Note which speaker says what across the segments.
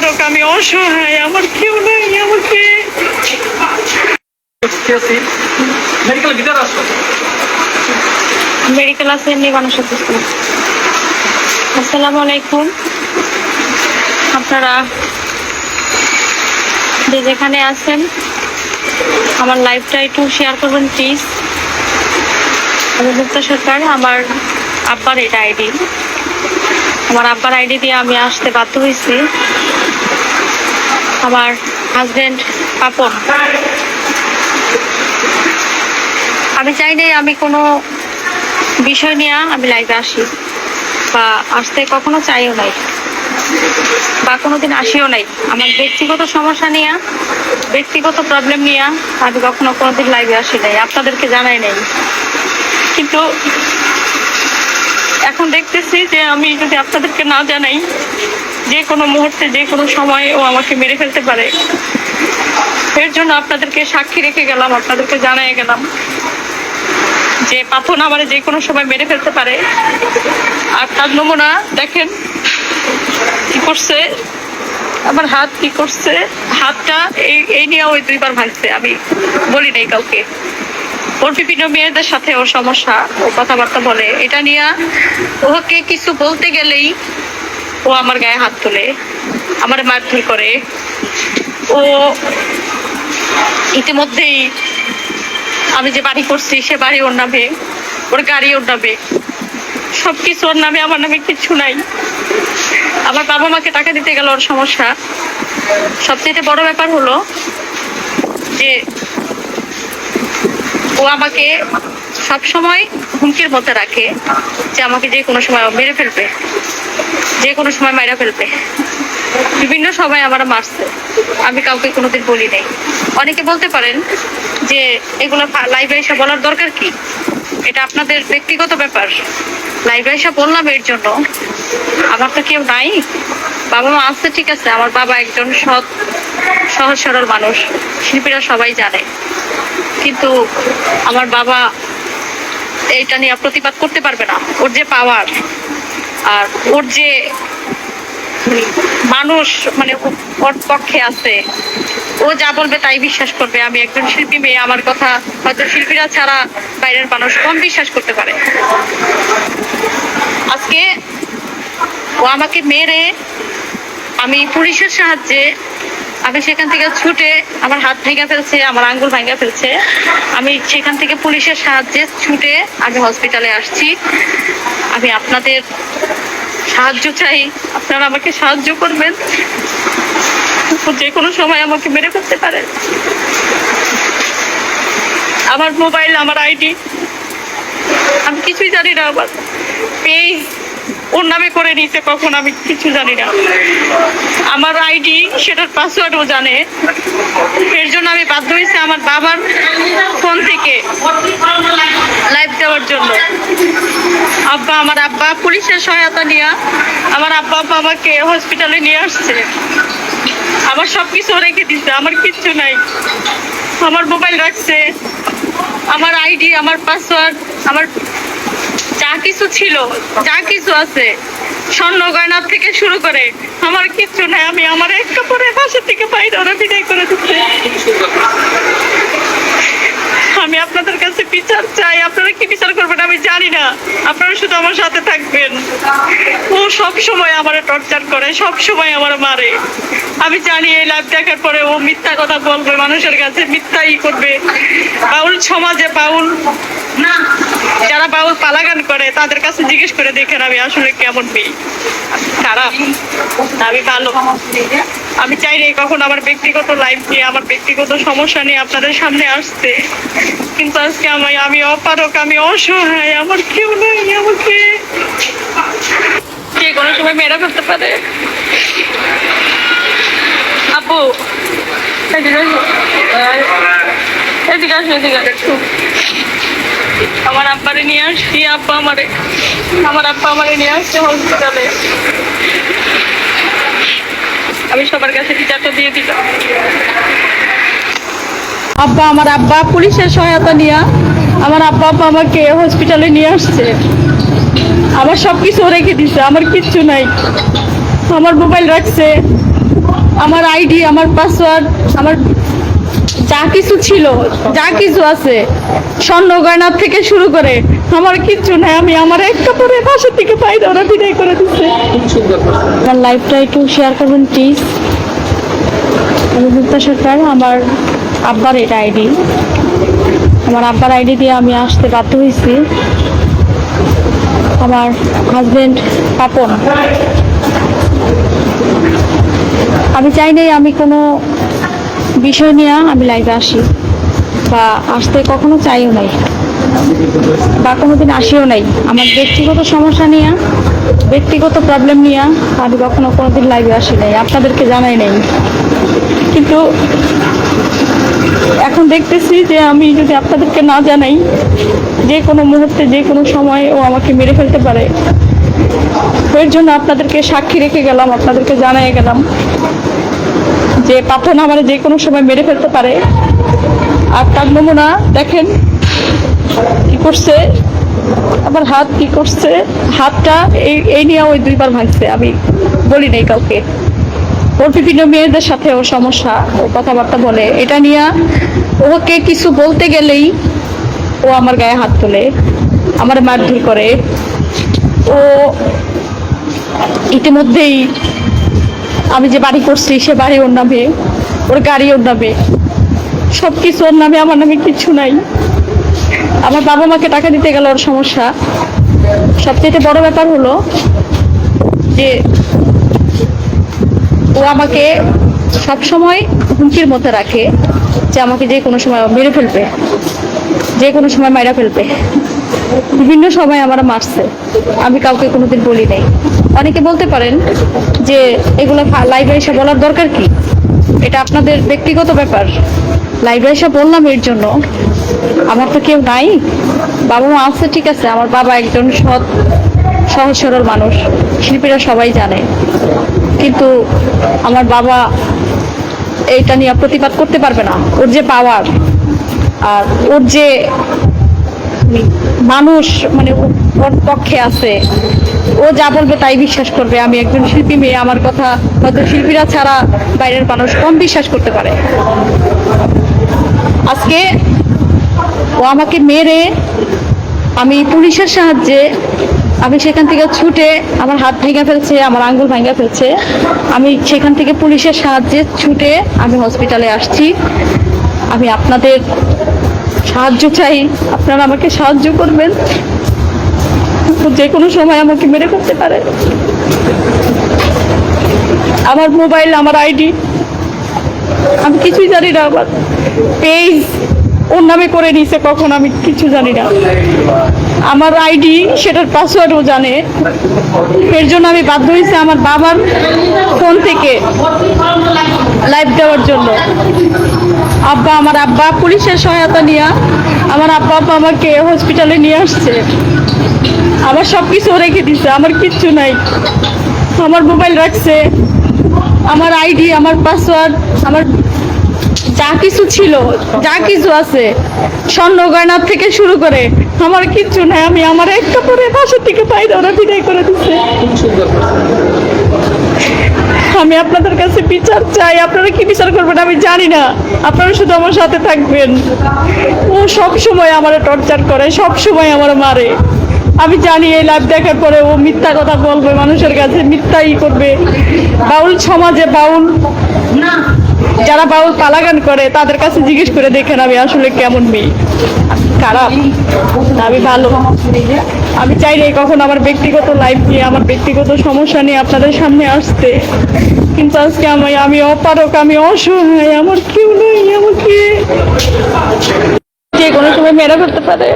Speaker 1: অপারক আমি অসহায় আমার কেউ নাই আমাকে
Speaker 2: মেডিকেল ভিতরে আসো।
Speaker 1: মেডিকেল আছে এমনি মানুষ আসসালামু আলাইকুম। আপনারা যে যেখানে আছেন আমার লাইফটা একটু শেয়ার করবেন প্লিজ আমি মুক্তা সরকার আমার আব্বার এটা আইডি আমার আব্বার আইডি দিয়ে আমি আসতে বাধ্য হয়েছি। আমার হাজবেন্ড পাপন। আমি চাই নাই আমি কোনো বিষয় নিয়ে আমি লাইভে আসি, বা আসতে কখনো চাইও নাই, বা কোনোদিন আসিও নাই। আমার ব্যক্তিগত সমস্যা নিয়ে, ব্যক্তিগত প্রবলেম নিয়ে আমি কখনো কোনোদিন লাইভে আসি নাই, আপনাদেরকে জানাই নাই। কিন্তু এখন দেখতেছি যে আমি যদি আপনাদেরকে না জানাই, যে কোনো মুহূর্তে, যে কোনো সময় ও আমাকে মেরে ফেলতে পারে। এর জন্য আপনাদেরকে সাক্ষী রেখে গেলাম, আপনাদেরকে জানাই গেলাম যে পাথর আমার যে কোনো সময় মেরে ফেলতে পারে। আর তার নমুনা দেখেন কি করছে, আমার হাত কি করছে, হাতটা এই এই নিয়ে ওই দুইবার ভাঙছে, আমি বলি নাই কাউকে। ওর বিভিন্ন মেয়েদের সাথে ওর সমস্যা, ও কথাবার্তা বলে। এটা নিয়ে ওকে কিছু বলতে গেলেই ও আমার গায়ে হাত তোলে, আমার মারধর করে। ও ইতিমধ্যেই আমি যে বাড়ি করছি, সে বাড়ি ওর নামে, ওর গাড়ি ওর নামে। সবকিছু ওর নামে, আমার নামে কিছু নাই। আমার বাবা মাকে টাকা দিতে গেল ওর সমস্যা। সবচেয়ে বড় ব্যাপার হলো যে ও আমাকে সব সময় হুমকির মধ্যে রাখে যে আমাকে যে কোনো সময় মেরে ফেলবে, যে কোনো সময় মাইরা ফেলবে। বিভিন্ন সময় আমার মারছে। আমি কাউকে কোনোদিন বলি নাই। অনেকে বলতে পারেন যে এগুলো লাইভে এসে বলার দরকার কি? এটা আপনাদের ব্যক্তিগত ব্যাপার। লাইভে এসে বললাম এর জন্য। আমার তো কেউ নাই। বাবা মা আছে, ঠিক আছে। আমার বাবা একজন সৎ, সহজ, সরল মানুষ। শিল্পীরা সবাই জানে। কিন্তু আমার বাবা এইটা নিয়ে প্রতিবাদ করতে পারবে না। ওর যে পাওয়ার আর ওর যে মানুষ মানে ওর পক্ষে আছে, ও যা বলবে তাই বিশ্বাস করবে। আমি একজন শিল্পী মেয়ে, আমার কথা হয়তো শিল্পীরা ছাড়া বাইরের মানুষ কম বিশ্বাস করতে পারে। আজকে ও আমাকে মেরে আমি পুলিশের সাহায্যে আমি সেখান থেকে ছুটে আমার হাত ভেঙে ফেলছে, আমার আঙ্গুল ভেঙে ফেলছে। আমি সেখান থেকে পুলিশের সাহায্যে ছুটে আমি হসপিটালে আসছি। আমি আপনাদের সাহায্য চাই। আপনারা আমাকে সাহায্য করবেন। যে কোনো সময় আমাকে মেরে ফেলতে পারে। আমার মোবাইল আমার আইডি আমি কিছুই জানি না আমার। পেজ ওর নামে করে নিয়েছে, কখন আমি কিছু জানি না। আমার আইডি, সেটার পাসওয়ার্ডও জানে। এর জন্য আমি বাধ্য হয়েছি আমার বাবার ফোন থেকে লাইভ দেওয়ার জন্য। আব্বা, আমার আব্বা পুলিশের সহায়তা নিয়ে, আমার আব্বা আব্বা আমাকে হসপিটালে নিয়ে আসছে। আমার সব কিছু রেখে দিচ্ছে আমার কিচ্ছু নাই। আমার মোবাইল রাখছে, আমার আইডি, আমার পাসওয়ার্ড আমার কিছু ছিল, যা কিছু আছে। স্বর্ণ গয়না থেকে শুরু করে, আমার কিছু নাই, আমি আমার এক কাপড়ে বাসা থেকে বাইরে ওরা বিদায় করে দিচ্ছে। আমি আপনাদের কাছে বিচার চাই। আপনারা কি বিচার করবেন? আমি জানি না। আপনারা শুধু আমার সাথে থাকবেন। ও সব সময় আমার টর্চার করে, সব সময় আমার মারে। আমি জানি এই লাইভ দেখার পরে ও মিথ্যা কথা বলবে, মানুষের কাছে মিথ্যাই করবে। বাউল সমাজে বাউল যারা বাউল পালাগান করে, তাদের কাছে জিজ্ঞেস করে দেখেন আমি আসলে কেমন মেয়ে। খারাপ, আমি ভালো। আমি চাই না কখন আমার ব্যক্তিগত লাইফ নিয়ে, আমার ব্যক্তিগত সমস্যা নিয়ে আপনাদের সামনে আসতে। কিন্তু আজকে আমি আমি অপারক, আমি অসহায়, আমার কেউ নেই আমাকে। যে কোনো সময় মেরা ফেলতে পারে? আপু এদিকে আসো। এদিকে আসো। আমার আব্বারে নিয়ে আসছি, আব্বা আমারে। আমার আব্বা আমারে নিয়ে আসছে হসপিটালে আমি সবার কাছে টিচারটা দিয়ে দিলাম। আব্বা, আমার আব্বা পুলিশের সহায়তা নিয়ে, আমার আব্বা আব্বা আমাকে হসপিটালে নিয়ে আসছে। আমার সব কিছু রেখে দিছে, আমার কিচ্ছু নাই। আমার মোবাইল রাখছে, আমার আইডি আমার পাসওয়ার্ড আমার যা কিছু ছিল, যা কিছু আছে, স্বর্ণ গয়নার থেকে শুরু করে, আমার কিচ্ছু নাই। আমি আমার এক কাপড়ে বাসা থেকে পাইলে ওরা বিদায় করে দিচ্ছে আমার লাইফটা একটু শেয়ার করবেন প্লিজ আমি সরকার, আমার আব্বার এটা আইডি। আমার আব্বার আইডি দিয়ে আমি আসতে বাধ্য হয়েছি। আমার হাজবেন্ড পাপন আমি চাই নাই আমি কোনো বিষয় নিয়ে আমি লাইভে আসি বা আসতে কখনো চাইও নাই বা কোনোদিন আসিও নাই। আমার ব্যক্তিগত সমস্যা নিয়ে, ব্যক্তিগত প্রবলেম নিয়ে আমি কখনো কোনোদিন লাইভে আসি নাই। আপনাদেরকে জানাই নাই। কিন্তু এখন দেখতেছি যে আমি যদি আপনাদেরকে না জানাই, যে কোনো মুহূর্তে, যে কোনো সময় ও আমাকে মেরে ফেলতে পারে। এর জন্য আপনাদেরকে সাক্ষী রেখে গেলাম, আপনাদেরকে জানাই গেলাম যে পাপন আমার যে কোনো সময় মেরে ফেলতে পারে। আর তার নমুনা দেখেন কি করছে, আমার হাত কি করছে, হাতটা এই এই নিয়ে ওই দুইবার ভাঙছে, আমি বলি নাই কাউকে। ওর বিভিন্ন মেয়েদের সাথে ওর সমস্যা ও কথাবার্তা বলে। এটা নিয়ে ওকে কিছু বলতে গেলেই ও আমার গায়ে হাত তোলে, আমার মারধর করে। ও ইতিমধ্যেই আমি যে বাড়ি করছি সে বাড়ি ওর নামে, ওর গাড়ি ওর নামে। সব কিছু ওর নামে, আমার নামে কিছু নাই। আমার বাবা মাকে টাকা দিতে গেলে ওর সমস্যা। সবচেয়ে বড় ব্যাপার হলো যে ও আমাকে সব সময় হুমকির মধ্যে রাখে যে আমাকে যে কোনো সময় মেরে ফেলবে, যে কোনো সময় মাইরা ফেলবে। বিভিন্ন সময় আমার মারছে। আমি কাউকে কোনোদিন বলি নাই। অনেকে বলতে পারেন যে এগুলো লাইভে এসে বলার দরকার কি? এটা আপনাদের ব্যক্তিগত ব্যাপার। লাইভে এসে বললাম এর জন্য। আমার তো কেউ নাই। বাবা মা আছে, ঠিক আছে। আমার বাবা একজন সৎ, সহজ, সরল মানুষ। শিল্পীরা সবাই জানে। কিন্তু আমার বাবা এইটা নিয়ে প্রতিবাদ করতে পারবে না। ওর যে পাওয়ার আর ওর যে মানুষ মানে ওর পক্ষে আছে, ও যা বলবে তাই বিশ্বাস করবে। আমি একজন শিল্পী মেয়ে, আমার কথা হয়তো শিল্পীরা ছাড়া বাইরের মানুষ কম বিশ্বাস করতে পারে। আজকে ও আমাকে মেরে আমি পুলিশের সাহায্যে আমি সেখান থেকে ছুটে আমার হাত ভেঙে ফেলছে, আমার আঙ্গুল ভেঙে ফেলছে। আমি সেখান থেকে পুলিশের সাহায্যে ছুটে আমি হসপিটালে আসছি। আমি আপনাদের সাহায্য চাই। আপনারা আমাকে সাহায্য করবেন। যে কোনো সময় আমাকে মেরে করতে পারে। আমার মোবাইল, আমার আইডি, আমি কিছুই জানি না, আমার পেজ ওর নামে করে নিছে কখন আমি কিছু জানি না। আমার আইডি, সেটার পাসওয়ার্ডও জানে। এর জন্য আমি বাধ্য হয়েছি আমার বাবার ফোন থেকে লাইভ দেওয়ার জন্য। আব্বা আমার আব্বা, পুলিশের সহায়তা নিয়ে, আমার আব্বা আব্বা আমাকে হসপিটালে নিয়ে আসছে। আমার সব কিছু রেখে দিছে, আমার কিচ্ছু নাই। আমার মোবাইল রাখছে, আমার আইডি, আমার পাসওয়ার্ড আমার যা কিছু ছিল, যা কিছু আছে স্বর্ণ গয়নার থেকে শুরু করে আমার কিচ্ছু নাই, আমি আমার এক কাপড়ে বাসা থেকে বাইরে ওরা বিদায় করে দিচ্ছে আমি আপনাদের কাছে বিচার চাই, আপনারা কি বিচার করবেন আমি জানি না। আপনারা শুধু আমার সাথে থাকবেন। ও সব সময় আমার টর্চার করে, সব সময় আমার মারে। আমি জানি এই লাইভ দেখার পরে ও মিথ্যা কথা বলবে মানুষের কাছে, মিথ্যাই করবে। বাউল সমাজে বাউল যারা বাউল পালাগান করে, তাদের কাছে জিজ্ঞেস করে দেখেন আমি আসলে কেমন মেয়ে। খারাপ। আমি ভালো। আমি চাই না কখন আমার ব্যক্তিগত লাইফ নিয়ে, আমার ব্যক্তিগত সমস্যা নিয়ে আপনাদের সামনে আসতে। কিন্তু আজকে আমি আমি অপারক, আমি অসহায়, আমার কেউ নেই, আমাকে। যে কোনো সময় মেরা করতে পারে?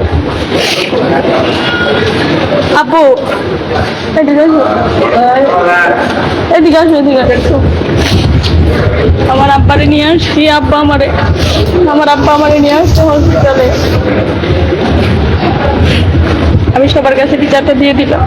Speaker 1: আপু এদিকে আসো। এদিকে আসো এদিকে আসো। আমার আব্বারে নিয়ে আসছি আব্বা আমারে, আমার আব্বা আমারে নিয়ে আসছে হসপিটালে আমি সবার কাছে বিচারটা দিয়ে দিলাম।